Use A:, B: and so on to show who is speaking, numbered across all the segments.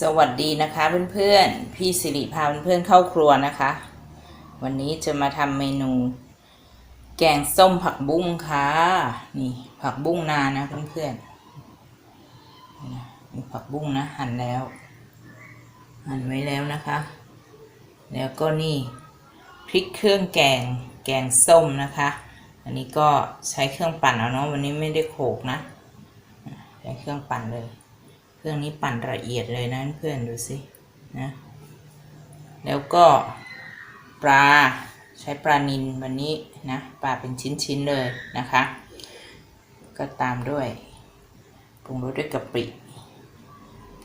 A: สวัสดีนะคะเพื่อนๆ พี่สิริพาเพื่อนๆเข้าครัวนะคะ วันนี้จะมาทำเมนู แกงส้มผักบุ้งค่ะนี่ผักบุ้งนานะเพื่อนๆนี่นะมีผักบุ้งนะหั่นแล้ว หั่นไว้แล้วนะคะ แล้วก็นี่พริกเครื่องแกงแกงส้มนะคะ อันนี้ก็ใช้เครื่องปั่นเอาเนาะวันนี้ไม่ได้โขกนะใช้เครื่องปั่นเลย ครื่องนี้ปั่นละเอียดเลยนะเพื่อนดูสินะแล้วก็ปลาใช้ปลานิลวันนี้นะปลาเป็นชิ้นๆเลยนะคะ ก็ตามด้วยปรุงรสด้วยกะปิ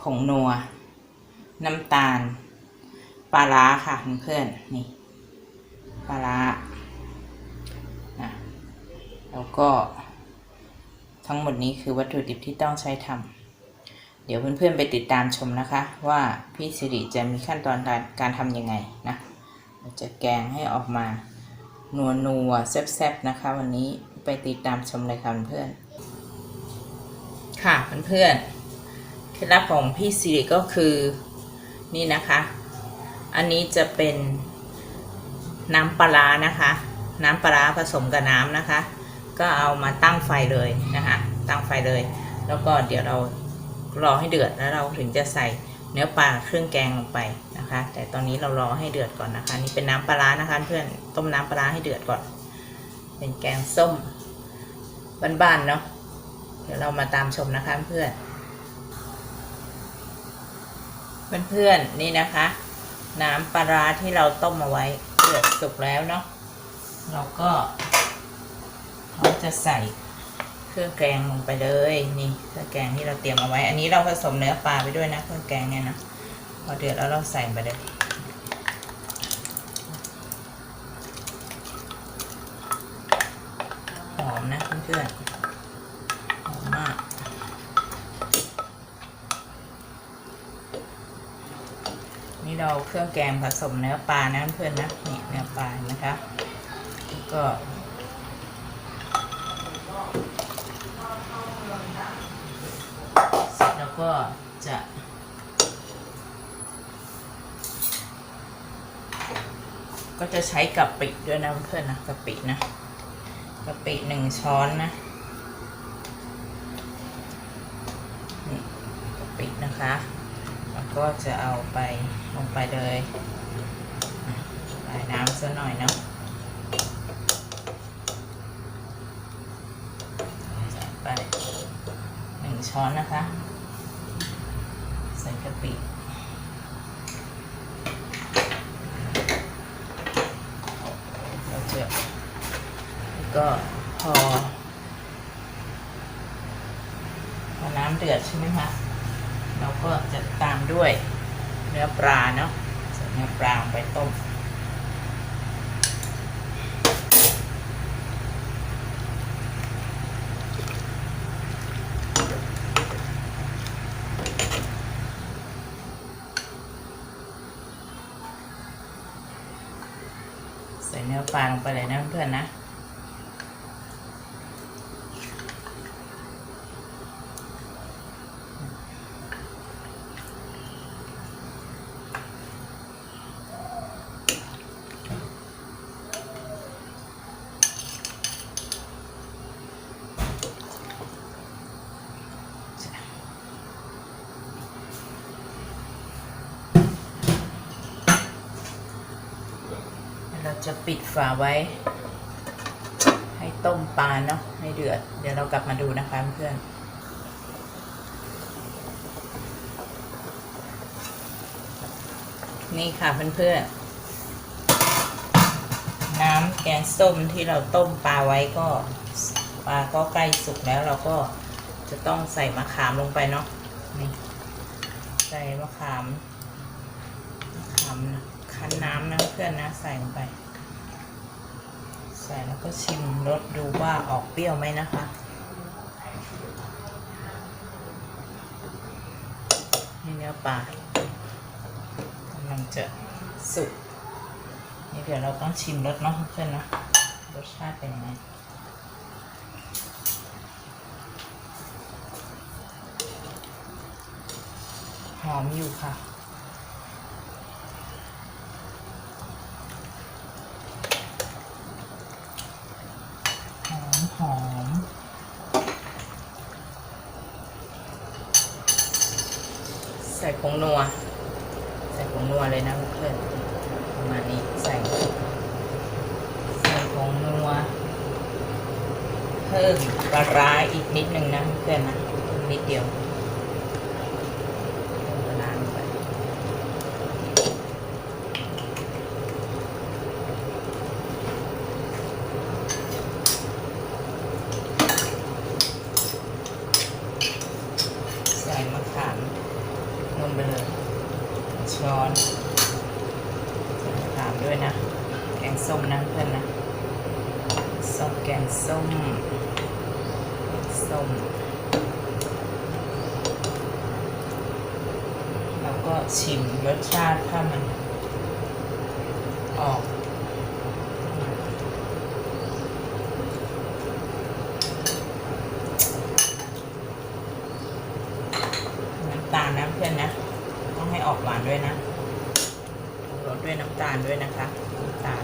A: ผงนัว น้ำตาล ปลาร้าค่ะเพื่อนนี่ปลาร้านะแล้วก็ทั้งหมดนี้คือวัตถุดิบที่ต้องใช้ทำ เดี๋ยวเพื่อนๆไปติดตามชมนะคะ ว่าพี่สิริจะมีขั้นตอนการการทำยังไงนะเราจะแกงให้ออกมานัวนัวแซ่บๆนะคะ วันนี้ไปติดตามชมเลยค่ะเพื่อนค่ะเพื่อนๆเคล็ดลับของพี่สิริก็คือนี่นะคะ อันนี้จะเป็นน้ำปลาร้านะคะ น้ำปลาร้าผสมกับน้ำนะคะ ก็เอามาตั้งไฟเลยนะคะ ตั้งไฟเลย แล้วก็เดี๋ยวเรา รอให้เดือดแล้วเราถึงจะใส่เนื้อปลาเครื่องแกงลงไปนะคะ แต่ตอนนี้เรารอให้เดือดก่อนนะคะ นี่เป็นน้ำปลาร้านะคะ เพื่อนต้มน้ำปลาร้าให้เดือดก่อน เป็นแกงส้มบ้านๆเนาะเดี๋ยวเรามาตามชมนะคะเพื่อนเพื่อนๆนี่นะคะ น้ำปลาร้าที่เราต้มเอาไว้เดือดสุกแล้วเนาะเราก็เราจะใส่ รื่องแกงลงไปเลยนี่เครื่องแกงที่เราเตรียมเอาไว้ อันนี้เราผสมเนื้อปลาไปด้วยนะเครื่องแกงเนี่ยนะพอเดือดแล้วเราใส่ไปเลยหอมนะเพื่อนๆหอมมากนี่เราเครื่องแกงผสมเนื้อปลานะเพื่อนๆนะนี่เนื้อปลานะคะแล้วก็ เสร็จแล้ว ก็จะก็จะใช้กะปิด้วยนะเพื่อนนะกะปินะกะปิหนึ่งช้อนนะนี่กะปินะคะแล้วก็จะเอาไปลงไปเลยใส่น้ำซะหน่อยเนาะใส่ไปหนึ่งช้อนนะคะ ใส่กะปิเราจะแล้ว ก็พอพอน้ำเดือดใช่ไหมคะเราก็จะตามด้วยเนื้อปลาเนาะใส่เนื้อปลาลงไปต้มใส่เนื้อปลาลงไปเลยนะเพื่อนนะ จะปิดฝาไว้ ให้ต้มปลาเนาะให้เดือด เดี๋ยวเรากลับมาดูนะคะเพื่อนนี่ค่ะเพื่อนๆ น้ำแกงส้มที่เราต้มปลาไว้ก็ปลาก็ใกล้สุกแล้วเราก็จะต้องใส่มะขามลงไปเนาะนี่ใส่มะขามมะขามนะคั้นน้ำนะเพื่อนนะใส่ลงไป ส่แล้วก็ชิมรสดูว่าออกเปรี้ยวไหมนะคะนี่เนื้อปลากำลังจะสุกนี่เดี๋ยวเราต้องชิมรสเนาะเพื่อนนะรสชาติเป็นยังไงหอมอยู่ค่ะ หอม ใส่ผงนัว ใส่ผงนัวเลยนะเพื่อนประมาณนี้ใส่ใส่ผงนัว เพิ่มปลาร้าอีกนิดนึงนะเพื่อนนะนิดเดียวเพิ่มปลาร้าลงไปใส่มะขามลงไปเลย ช้อนใส่มะขามด้วยนะ แกงส้มนะเพื่อนนะส้มแกงส้มส้มแล้วก็ชิมรสชาติถ้ามันออก น้ำตาลนะเพื่อนนะ ต้องให้ออกหวาน ด้วยนะรสด้วยน้ำตาลด้วยนะคะน้ำตาล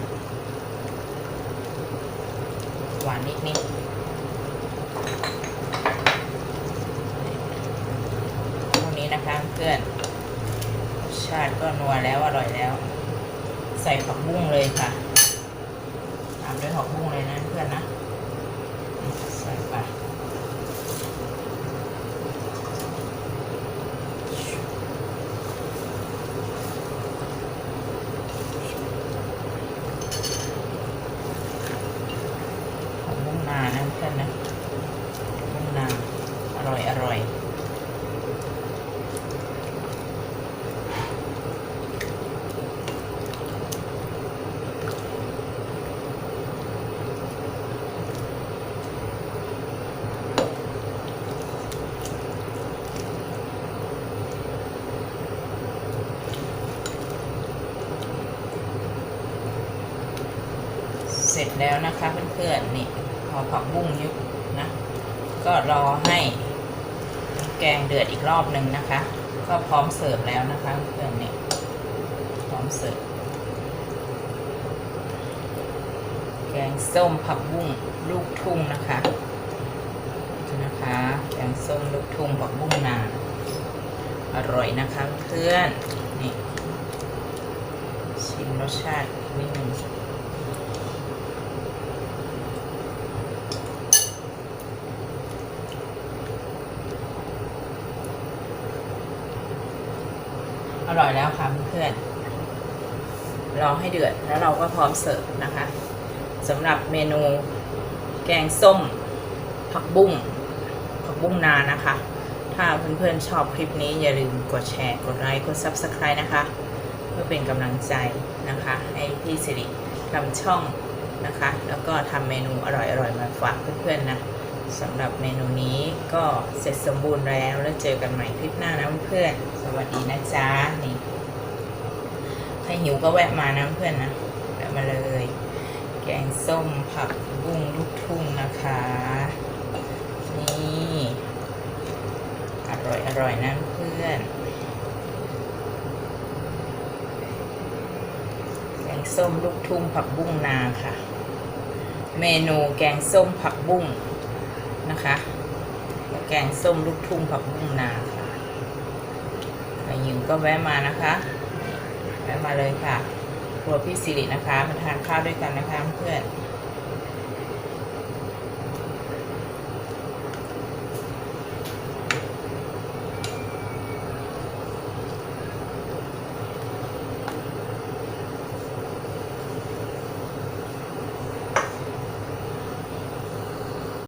A: หวานนิดนิดเท่านี้นะคะเพื่อนชาติก็นัวแล้วอร่อยแล้ว ใส่ผักบุ้งเลยค่ะตามด้วยผักบุ้งเลยนะเพื่อนนะ ใส่ไป ของมุ้งนานะเพื่อนนะมุ้งนาอร่อยอร่อย เสร็จแล้วนะคะเพื่อนๆนี่พอผักบุ้งยุบนะ ก็รอให้แกงเดือดอีกรอบหนึ่งนะคะ ก็พร้อมเสิร์ฟแล้วนะคะเพื่อนนี่พร้อมเสิร์ฟแกงส้มผักบุ้งลูกทุ่งนะคะนี่นะคะแกงส้มลูกทุ่งผักบุ้งนาอร่อยนะคะเพื่อนนี่ชิมรสชาตินิดนึง ร่อยแล้วค่ะเพื่อนๆรอให้เดือดแล้วเราก็พร้อมเสิร์ฟนะคะสำหรับเมนูแกงส้ม ผักบุ้งผักบุ้งนานะคะ ถ้าเพื่อนๆชอบคลิปนี้อย่าลืมกดแชร์ กดไลค์กด Subscribe นะคะ เพื่อเป็นกำลังใจนะคะ ให้พี่สิริทำช่องนะคะ แล้วก็ทำเมนูอร่อยๆมาฝากเพื่อนๆนะสำหรับเมนูนี้ก็เสร็จสมบูรณ์แล้วแล้วเจอกันใหม่คลิปหน้านะเพื่อนๆ วัสดีนะจ๊ะนี่ถ้าหิวก็แวะมานะเพื่อนนะแวะมาเลย แกงส้มผักบุ้งลูกทุ่งนะคะ นี่อร่อยอร่อยนะเพื่อนแกงส้มลูกทุ่งผักบุ้งนาค่ะ เมนูแกงส้มผักบุ้งนะคะ แกงส้มลูกทุ่งผักบุ้งนา ยิวก็แวะมานะคะ แวะมาเลยค่ะครัวพี่สิรินะคะมาทานข้าวด้วยกันนะคะเพื่อน